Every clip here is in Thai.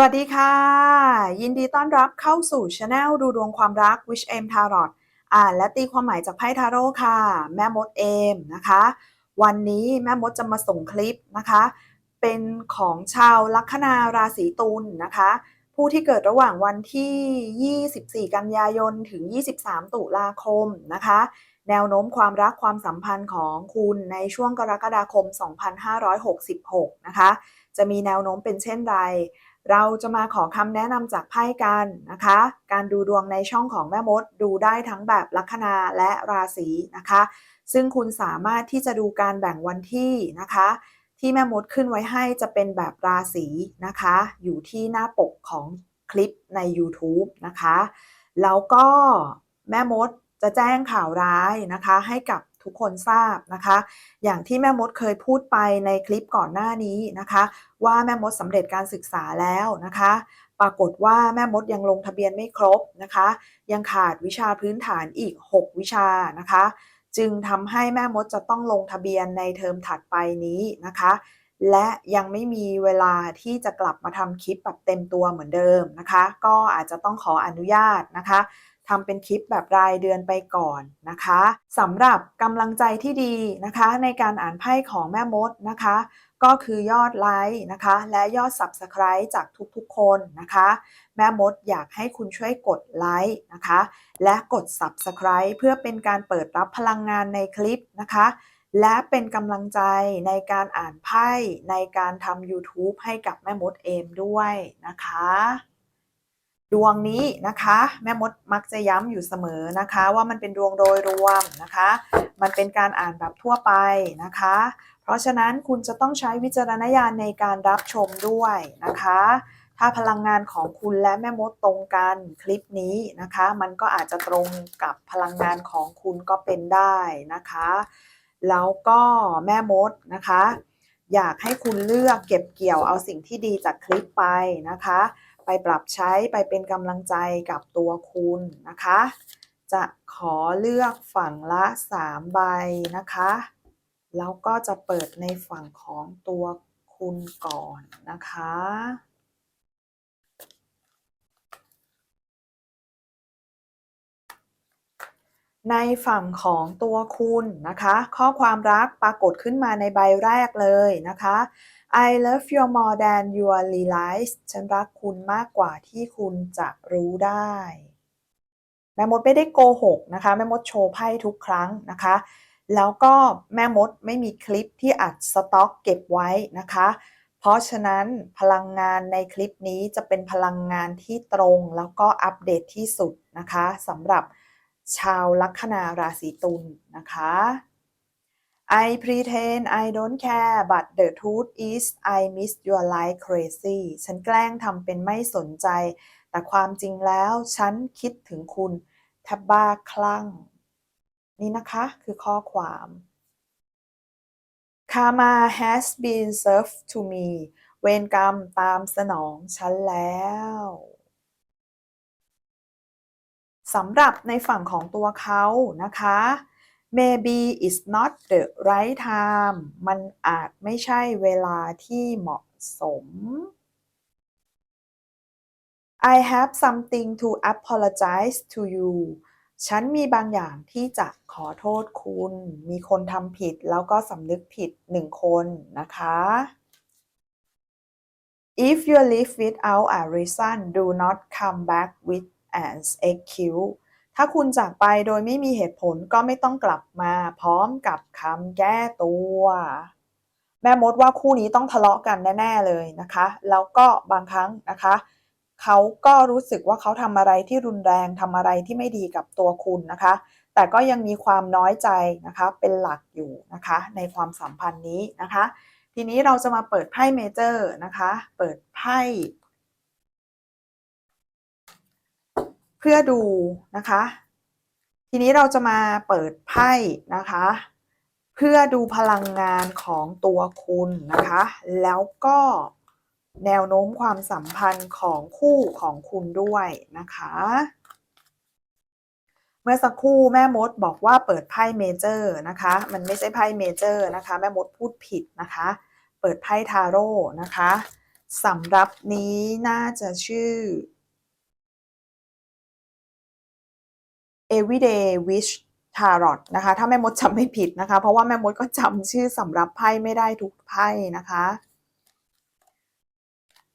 สวัสดีค่ะ ยินดีต้อนรับเข้าสู่ช anel ดูดวงความรัก Wish M Tarot อ่านและตีความหมายจากไพ่ทาโร่ค่ะ แม่มดเอมนะคะ วันนี้แม่มดจะมาส่งคลิปนะคะ เป็นของชาวลัคนาราศีตุลนะคะ ผู้ที่เกิดระหว่างวันที่ 24 กันยายน ถึง 23 ตุลาคมนะคะ แนวโน้มความรักความสัมพันธ์ของคุณในช่วงกรกฎาคม 2566 นะคะ จะมีแนวโน้มเป็นเช่นไร เราจะมาขอคำแนะนำจากไพ่กันนะคะ การดูดวงในช่องของแม่มดดูได้ทั้งแบบลัคนาและราศีนะคะ ซึ่งคุณสามารถที่จะดูการแบ่งวันที่นะคะ ที่แม่มดขึ้นไว้ให้จะเป็นแบบราศีนะคะ อยู่ที่หน้าปกของคลิปใน YouTube นะคะ แล้วก็แม่มดจะแจ้งข่าวร้ายนะคะ ให้กับ ทุกคนทราบนะคะ อย่างที่แม่มดเคยพูดไปในคลิปก่อนหน้านี้นะคะ ว่าแม่มดสำเร็จการศึกษาแล้วนะคะ ปรากฏว่าแม่มดยังลงทะเบียนไม่ครบนะคะ ยังขาดวิชาพื้นฐานอีก 6 วิชานะคะ จึงทำให้แม่มดจะต้องลงทะเบียนในเทอมถัดไปนี้นะคะ และยังไม่มีเวลาที่จะกลับมาทำคลิปแบบเต็มตัวเหมือนเดิมนะคะ ก็อาจจะต้องขออนุญาตนะคะทำเป็นคลิปแบบรายเดือนไปก่อนนะคะสำหรับกำลังใจที่ดีนะคะ ในการอ่านไพ่ของแม่มดนะคะ ก็คือยอดไลค์นะคะ และยอด Subscribe จากทุกๆคนนะคะ แม่มดอยากให้คุณช่วยกดไลค์นะคะ และกด Subscribe เพื่อเป็นการเปิดรับพลังงานในคลิปนะคะ และเป็นกำลังใจในการอ่านไพ่ในการทำ YouTube ให้กับแม่มดเอมด้วยนะคะ ดวงนี้นะคะ แม่มดมักจะย้ำอยู่เสมอนะคะ ว่ามันเป็นดวงโดยรวมนะคะ มันเป็นการอ่านแบบทั่วไปนะคะ เพราะฉะนั้นคุณจะต้องใช้วิจารณญาณในการรับชมด้วยนะคะ ถ้าพลังงานของคุณและแม่มดตรงกันคลิปนี้นะคะ มันก็อาจจะตรงกับพลังงานของคุณก็เป็นได้นะคะ แล้วก็แม่มดนะคะ อยากให้คุณเลือกเก็บเกี่ยวเอาสิ่งที่ดีจากคลิปไปนะคะ ไปปรับใช้ไปเป็นกำลังใจกับตัวคุณนะคะ จะขอเลือกฝั่งละ3ใบนะคะ แล้วก็จะเปิดในฝั่งของตัวคุณก่อนนะคะ ในฝั่งของตัวคุณนะคะ ข้อความรักปรากฏขึ้นมาในใบแรกเลยนะคะ I love you more than you realize ฉันรักคุณมากกว่าที่คุณจะรู้ได้ แม่มดไม่ได้โกหกนะคะ แม่มดโชว์ไพ่ทุกครั้งนะคะ แล้วก็แม่มดไม่มีคลิปที่อัดสต็อกเก็บไว้นะคะ เพราะฉะนั้นพลังงานในคลิปนี้จะเป็นพลังงานที่ตรงแล้วก็อัปเดตที่สุดนะคะสำหรับ ชาวลัคนาราศีตุลนะคะ I pretend I don't care but the truth is I miss your life crazy ฉันแกล้งทำเป็นไม่สนใจ แต่ความจริงแล้วฉันคิดถึงคุณแทบบ้าคลั่ง นี่นะคะคือข้อความ Karma has been served to me เวรกรรมตามสนองฉันแล้ว สำหรับในฝั่งของตัวเขานะคะ maybe it's not the right time มันอาจไม่ใช่เวลาที่เหมาะสม I have something to apologize to you ฉันมีบางอย่างที่จะขอโทษคุณ มีคนทำผิดแล้วก็สำนึกผิดหนึ่งคนนะคะ If you leave without a reason do not come back with an excuse ถ้าคุณจากไปโดยไม่มีเหตุผลก็ไม่ต้องกลับมาพร้อมกับคำแก้ตัว แม่มดว่าคู่นี้ต้องทะเลาะกันแน่ ๆ เลยนะคะ แล้วก็บางครั้งนะคะเขาก็รู้สึกว่าเขาทำอะไรที่รุนแรงทำอะไรที่ไม่ดีกับตัวคุณนะคะ แต่ก็ยังมีความน้อยใจนะคะ เป็นหลักอยู่นะคะ ในความสัมพันธ์นี้นะคะ ทีนี้เราจะมาเปิดไพ่เมเจอร์นะคะ เปิดไพ่ เพื่อดูนะคะ ทีนี้เราจะมาเปิดไพ่นะคะ เพื่อดูพลังงานของตัวคุณนะคะ แล้วก็แนวโน้มความสัมพันธ์ของคู่ของคุณด้วยนะคะ เมื่อสักครู่แม่มดบอกว่าเปิดไพ่เมเจอร์นะคะ มันไม่ใช่ไพ่เมเจอร์นะคะ แม่มดพูดผิดนะคะ เปิดไพ่ทาโร่นะคะสำหรับนี้น่าจะชื่อ everyday wish tarot นะคะถ้าแม่มดจำไม่ผิดนะคะ เพราะว่าแม่มดก็จำชื่อสำหรับไพ่ไม่ได้ทุกไพ่นะคะ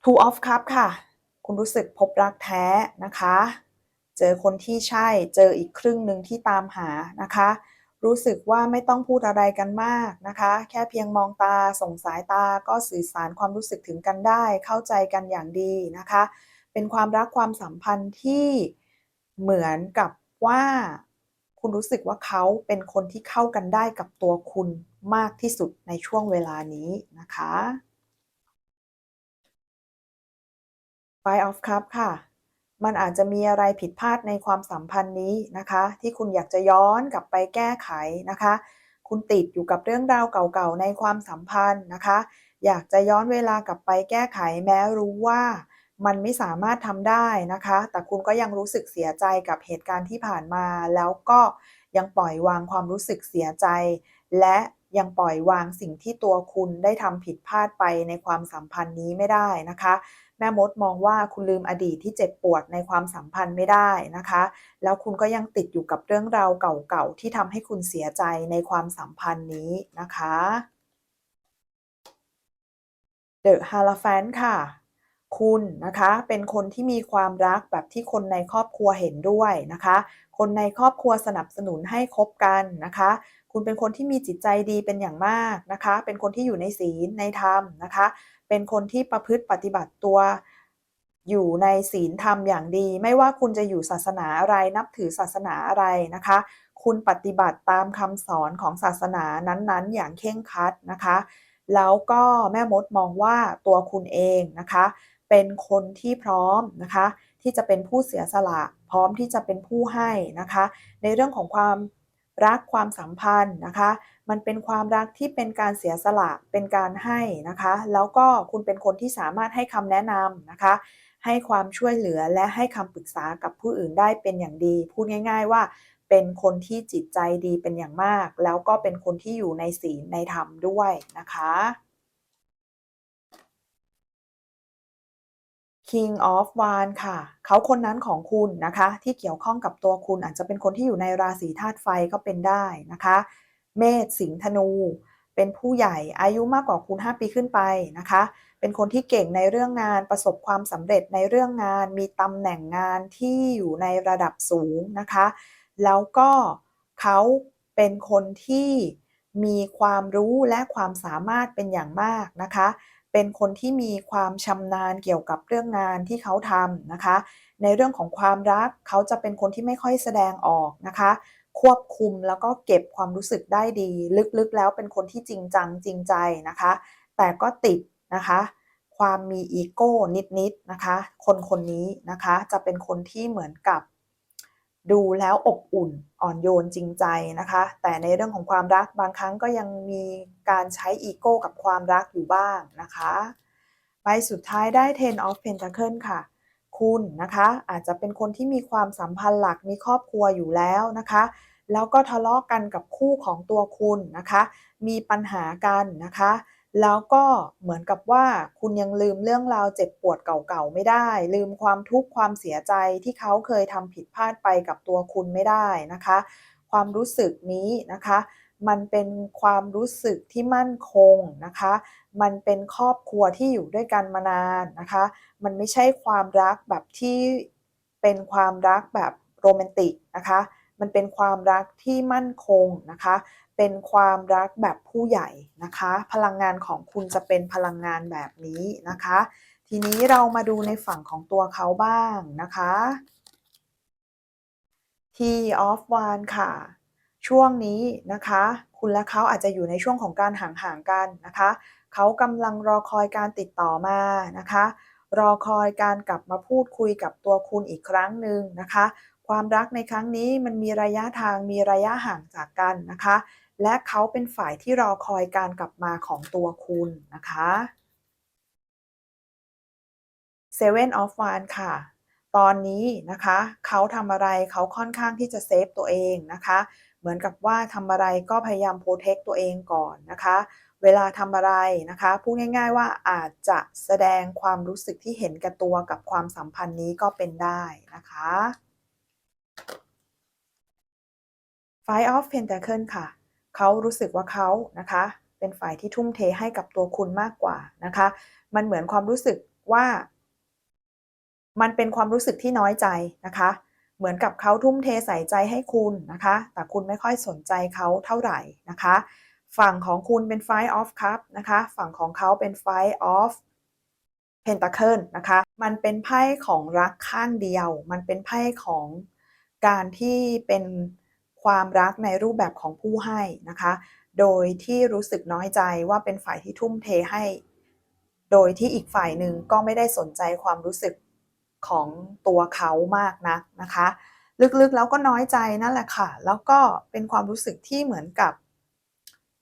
two of cup ค่ะ คุณรู้สึกพบรักแท้นะคะ เจอคนที่ใช่เจออีกครึ่งหนึ่งที่ตามหานะคะ รู้สึกว่าไม่ต้องพูดอะไรกันมากนะคะ แค่เพียงมองตาส่งสายตาก็สื่อสารความรู้สึกถึงกันได้ เข้าใจกันอย่างดีนะคะ เป็นความรักความสัมพันธ์ที่เหมือนกับ ว่าคุณรู้สึกว่าเขาเป็นคนที่เข้ากันได้กับตัวคุณมากที่สุดในช่วงเวลานี้นะคะ Five of Cup ค่ะ มันอาจจะมีอะไรผิดพลาดในความสัมพันธ์นี้นะคะ ที่คุณอยากจะย้อนกลับไปแก้ไขนะคะ คุณติดอยู่กับเรื่องราวเก่าๆในความสัมพันธ์นะคะ อยากจะย้อนเวลากลับไปแก้ไขแม้รู้ว่า มันไม่สามารถทำได้นะคะ แต่คุณก็ยังรู้สึกเสียใจกับเหตุการณ์ที่ผ่านมา แล้วก็ยังปล่อยวางความรู้สึกเสียใจ และยังปล่อยวางสิ่งที่ตัวคุณได้ทำผิดพลาดไปในความสัมพันธ์นี้ไม่ได้นะคะ แม่มดมองว่าคุณลืมอดีตที่เจ็บปวดในความสัมพันธ์ไม่ได้นะคะ แล้วคุณก็ยังติดอยู่กับเรื่องราวเก่าๆที่ทำให้คุณเสียใจในความสัมพันธ์นี้นะคะ The Hierophant ค่ะ คุณนะคะเป็นคนที่มีความรักแบบที่คนในครอบครัวเห็นด้วยนะคะ คนในครอบครัวสนับสนุนให้คบกันนะคะ คุณเป็นคนที่มีจิตใจดีเป็นอย่างมากนะคะ เป็นคนที่อยู่ในศีลในธรรมนะคะ เป็นคนที่ประพฤติปฏิบัติตัวอยู่ในศีลธรรมอย่างดี ไม่ว่าคุณจะอยู่ศาสนาอะไรนับถือศาสนาอะไรนะคะ คุณปฏิบัติตามคำสอนของศาสนานั้นๆ อย่างเคร่งครัดนะคะ แล้วก็แม่มดมองว่าตัวคุณเองนะคะ เป็นคนที่พร้อมนะคะ ที่จะเป็นผู้เสียสละพร้อมที่จะเป็นผู้ให้นะคะ ในเรื่องของความรักความสัมพันธ์นะคะ มันเป็นความรักที่เป็นการเสียสละเป็นการให้นะคะ แล้วก็คุณเป็นคนที่สามารถให้คำแนะนำนะคะ ให้ความช่วยเหลือและให้คำปรึกษากับผู้อื่นได้เป็นอย่างดี พูดง่าย ๆว่าเป็นคนที่จิตใจดีเป็นอย่างมาก แล้วก็เป็นคนที่อยู่ในศีลในธรรมด้วยนะคะ King of w a n ค่ะ เขาคนนั้นของคุณนะคะ ที่เกี่ยวข้องกับตัวคุณอาจจะเป็นคนที่อยู่ในราศีธาตุไฟก็เป็นได้นะคะ เมษสิงห์ธนู เป็นผู้ใหญ่อายุมากกว่าคุณ 5 ปีขึ้นไปนะคะ เป็นคนที่เก่งในเรื่องงานประสบความสำเร็จในเรื่องงาน มีตำแหน่งงานที่อยู่ในระดับสูงนะคะ แล้วก็เขาเป็นคนที่มีความรู้และความสามารถเป็นอย่างมากนะคะ เป็นคนที่มีความชำนาญเกี่ยวกับเรื่องงานที่เขาทำนะคะ ในเรื่องของความรักเขาจะเป็นคนที่ไม่ค่อยแสดงออกนะคะ ควบคุมแล้วก็เก็บความรู้สึกได้ดี ลึกๆแล้วเป็นคนที่จริงจังจริงใจนะคะ แต่ก็ติดนะคะ ความมีอีโก้นิดๆนะคะ คนคนนี้นะคะจะเป็นคนที่เหมือนกับ ดูแล้วอบอุ่นอ่อนโยนจริงใจนะคะ แต่ในเรื่องของความรักบางครั้งก็ยังมีการใช้อีโก้กับความรักอยู่บ้างนะคะใบสุดท้ายได้ Ten of Pentacles ค่ะ คุณนะคะอาจจะเป็นคนที่มีความสัมพันธ์หลักมีครอบครัวอยู่แล้วนะคะ แล้วก็ทะเลาะกันกับคู่ของตัวคุณนะคะ มีปัญหากันนะคะ แล้วก็เหมือนกับว่าคุณยังลืมเรื่องราวเจ็บปวดเก่าๆไม่ได้ ลืมความทุกข์ความเสียใจที่เขาเคยทำผิดพลาดไปกับตัวคุณไม่ได้นะคะ ความรู้สึกนี้นะคะ มันเป็นความรู้สึกที่มั่นคงนะคะ มันเป็นครอบครัวที่อยู่ด้วยกันมานานนะคะ มันไม่ใช่ความรักแบบที่เป็นความรักแบบโรแมนติกนะคะ มันเป็นความรักที่มั่นคงนะคะ เป็นความรักแบบผู้ใหญ่นะคะ พลังงานของคุณจะเป็นพลังงานแบบนี้นะคะ ทีนี้เรามาดูในฝั่งของตัวเขาบ้างนะคะ T of Wands ค่ะ ช่วงนี้นะคะ คุณและเขาอาจจะอยู่ในช่วงของการห่างๆกันนะคะ เขากำลังรอคอยการติดต่อมานะคะ รอคอยการกลับมาพูดคุยกับตัวคุณอีกครั้งหนึ่งนะคะ ความรักในครั้งนี้มันมีระยะทางมีระยะห่างจากกันนะคะ และเขาเป็นฝ่ายที่รอคอยการกลับมาของตัวคุณนะคะ Seven of Wands ค่ะ ตอนนี้นะคะเขาทำอะไรเขาค่อนข้างที่จะเซฟตัวเองนะคะ เหมือนกับว่าทำอะไรก็พยายามโปรเทคตัวเองก่อนนะคะ เวลาทำอะไรนะคะ พูดง่าย ๆ ว่าอาจจะแสดงความรู้สึกที่เห็นแก่ตัวกับความสัมพันธ์นี้ก็เป็นได้นะคะ Five of Pentacle ค่ะ เขารู้สึกว่าเขานะคะ เป็นฝ่ายที่ทุ่มเทให้กับตัวคุณมากกว่านะคะ มันเหมือนความรู้สึกว่า มันเป็นความรู้สึกที่น้อยใจนะคะ เหมือนกับเขาทุ่มเทใส่ใจให้คุณนะคะ แต่คุณไม่ค่อยสนใจเขาเท่าไหร่นะคะ ฝั่งของคุณเป็น Five of Cup นะคะ ฝั่งของเขาเป็น Five of Pentacle นะคะ มันเป็นไพ่ของรักข้างเดียว มันเป็นไพ่ของ การที่เป็นความรักในรูปแบบของผู้ให้นะคะ โดยที่รู้สึกน้อยใจว่าเป็นฝ่ายที่ทุ่มเทให้ โดยที่อีกฝ่ายหนึ่งก็ไม่ได้สนใจความรู้สึกของตัวเขามากนักนะคะ ลึกๆแล้วก็น้อยใจนั่นแหละค่ะ แล้วก็เป็นความรู้สึกที่เหมือนกับ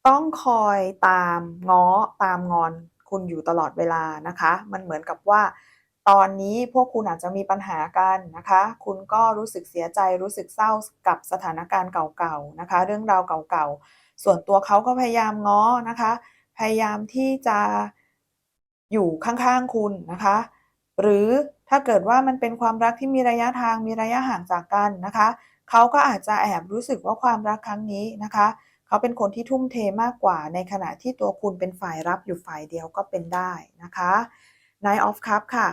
ต้องคอยตามง้อตามงอนคุณอยู่ตลอดเวลานะคะ มันเหมือนกับว่า ตอนนี้พวกคุณอาจจะมีปัญหากันนะคะ คุณก็รู้สึกเสียใจรู้สึกเศร้ากับสถานการณ์เก่าๆนะคะ เรื่องราวเก่าๆ ส่วนตัวเขาก็พยายามง้อนะคะ พยายามที่จะอยู่ข้างๆคุณนะคะ หรือถ้าเกิดว่ามันเป็นความรักที่มีระยะทางมีระยะห่างจากกันนะคะเขาก็อาจจะแอบรู้สึกว่าความรักครั้งนี้นะคะเขาเป็นคนที่ทุ่มเทมากกว่า ในขณะที่ตัวคุณเป็นฝ่ายรับอยู่ฝ่ายเดียวก็เป็นได้นะคะ Nine of Cup ค่ะ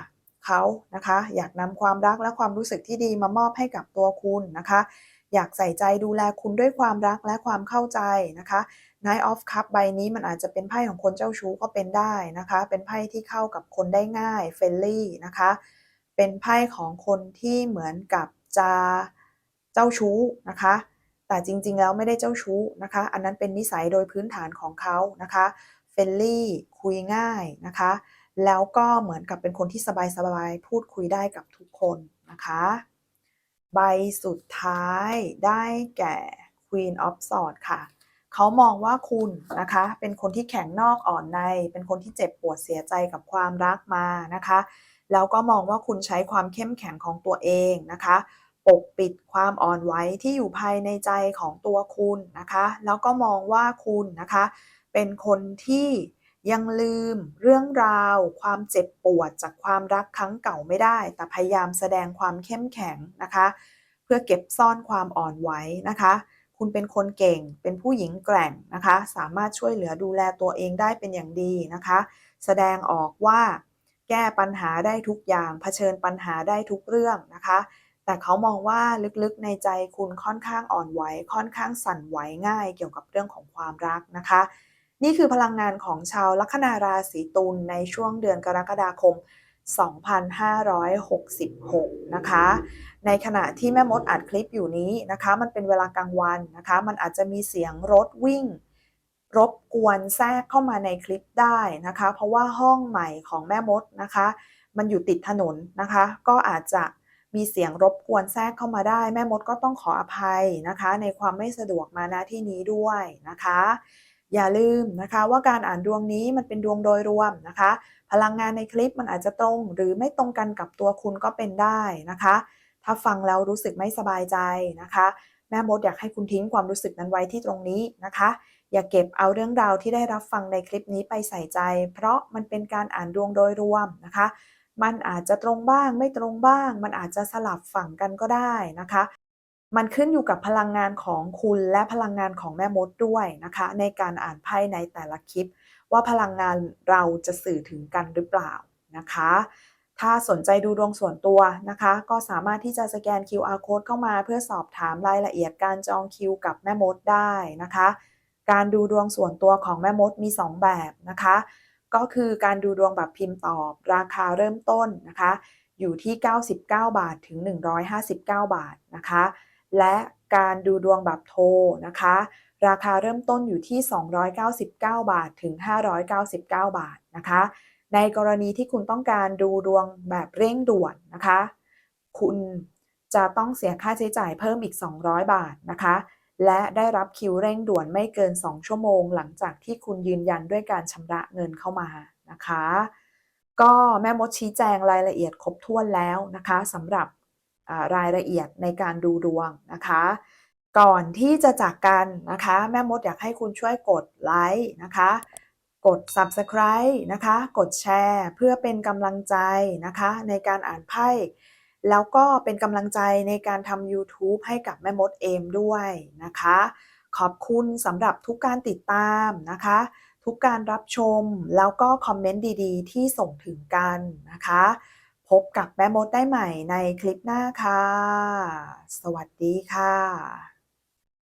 เขานะคะ อยากนำความรักและความรู้สึกที่ดีมามอบให้กับตัวคุณนะคะ อยากใส่ใจดูแลคุณด้วยความรักและความเข้าใจนะคะ Nine of Cup ใบนี้มันอาจจะเป็นไพ่ของคนเจ้าชู้ก็เป็นได้นะคะ เป็นไพ่ที่เข้ากับคนได้ง่ายเฟรนลี่นะคะ เป็นไพ่ของคนที่เหมือนกับจะเจ้าชู้นะคะแต่จริงๆ แล้วไม่ได้เจ้าชู้นะคะ อันนั้นเป็นนิสัยโดยพื้นฐานของเขานะคะ เฟรนลี่ คุยง่ายนะคะ แล้วก็เหมือนกับเป็นคนที่สบายๆพูดคุยได้กับทุกคนนะคะ ใบสุดท้ายได้แก่ Queen of Swords ค่ะ เขามองว่าคุณนะคะ เป็นคนที่แข็งนอกอ่อนใน เป็นคนที่เจ็บปวดเสียใจกับความรักมานะคะ แล้วก็มองว่าคุณใช้ความเข้มแข็งของตัวเองนะคะปกปิดความอ่อนไหวที่อยู่ภายในใจของตัวคุณนะคะ แล้วก็มองว่าคุณนะคะ เป็นคนที่ ยังลืมเรื่องราว ความเจ็บปวดจากความรักครั้งเก่าไม่ได้ แต่พยายามแสดงความเข้มแข็งนะคะ เพื่อเก็บซ่อนความอ่อนไหวนะคะ คุณเป็นคนเก่งเป็นผู้หญิงแกร่งนะคะ สามารถช่วยเหลือดูแลตัวเองได้เป็นอย่างดีนะคะ แสดงออกว่าแก้ปัญหาได้ทุกอย่างเผชิญปัญหาได้ทุกเรื่องนะคะ แต่เขามองว่าลึกๆในใจคุณค่อนข้างอ่อนไหวค่อนข้างสั่นไหวง่ายเกี่ยวกับเรื่องของความรักนะคะ นี่คือพลังงานของชาวลัคนาราศีตุลในช่วงเดือนกรกฎาคม 2566 นะคะ ในขณะที่แม่มดอัดคลิปอยู่นี้นะคะ มันเป็นเวลากลางวันนะคะ มันอาจจะมีเสียงรถวิ่ง รบกวนแทรกเข้ามาในคลิปได้นะคะ เพราะว่าห้องใหม่ของแม่มดนะคะ มันอยู่ติดถนนนะคะ ก็อาจจะมีเสียงรบกวนแทรกเข้ามาได้ แม่มดก็ต้องขออภัยนะคะ ในความไม่สะดวกมาณที่นี้ด้วยนะคะ อย่าลืมนะคะว่าการอ่านดวงนี้มันเป็นดวงโดยรวมนะคะ พลังงานในคลิปมันอาจจะตรง หรือไม่ตรงกันกับตัวคุณก็เป็นได้นะคะ ถ้าฟังแล้วรู้สึกไม่สบายใจนะคะ แม่มดอยากให้คุณทิ้งความรู้สึกนั้นไว้ที่ตรงนี้นะคะ อย่าเก็บเอาเรื่องราวที่ได้รับฟังในคลิปนี้ไปใส่ใจ เพราะมันเป็นการอ่านดวงโดยรวมนะคะ มันอาจจะตรงบ้างไม่ตรงบ้าง มันอาจจะสลับฝั่งกันก็ได้นะคะ มันขึ้นอยู่กับพลังงานของคุณและพลังงานของแม่มดด้วยนะคะ ในการอ่านไพ่ในแต่ละคลิป ว่าพลังงานเราจะสื่อถึงกันหรือเปล่านะคะ ถ้าสนใจดูดวงส่วนตัวนะคะ ก็สามารถที่จะสแกน QR code เข้ามา เพื่อสอบถามรายละเอียดการจองคิวกับแม่มดได้นะคะ การดูดวงส่วนตัวของแม่มดมี 2 แบบนะคะ ก็คือการดูดวงแบบพิมพ์ตอบ ราคาเริ่มต้นนะคะ อยู่ที่ 99 บาทถึง 159 บาทนะคะ และการดูดวงแบบโทรนะคะ ราคาเริ่มต้นอยู่ที่ 299 บาท ถึง 599 บาทนะคะ ในกรณีที่คุณต้องการดูดวงแบบเร่งด่วนนะคะ คุณจะต้องเสียค่าใช้จ่ายเพิ่มอีก 200 บาทนะคะ และได้รับคิวเร่งด่วนไม่เกิน 2 ชั่วโมง หลังจากที่คุณยืนยันด้วยการชำระเงินเข้ามานะคะ ก็แม่มดชี้แจงรายละเอียดครบถ้วนแล้วนะคะสำหรับ รายละเอียดในการดูดวงนะคะ ก่อนที่จะจากกันนะคะ แม่มดอยากให้คุณช่วยกดไลค์นะคะ กด subscribe นะคะ กดแชร์เพื่อเป็นกำลังใจนะคะ ในการอ่านไพ่แล้วก็เป็นกำลังใจในการทำ YouTube ให้กับแม่มดเอมด้วยนะคะ ขอบคุณสำหรับทุกการติดตามนะคะ ทุกการรับชมแล้วก็คอมเมนต์ดีๆ ที่ส่งถึงกันนะคะ พบกับแม่มดได้ใหม่ในคลิปหน้าค่ะ สวัสดีค่ะ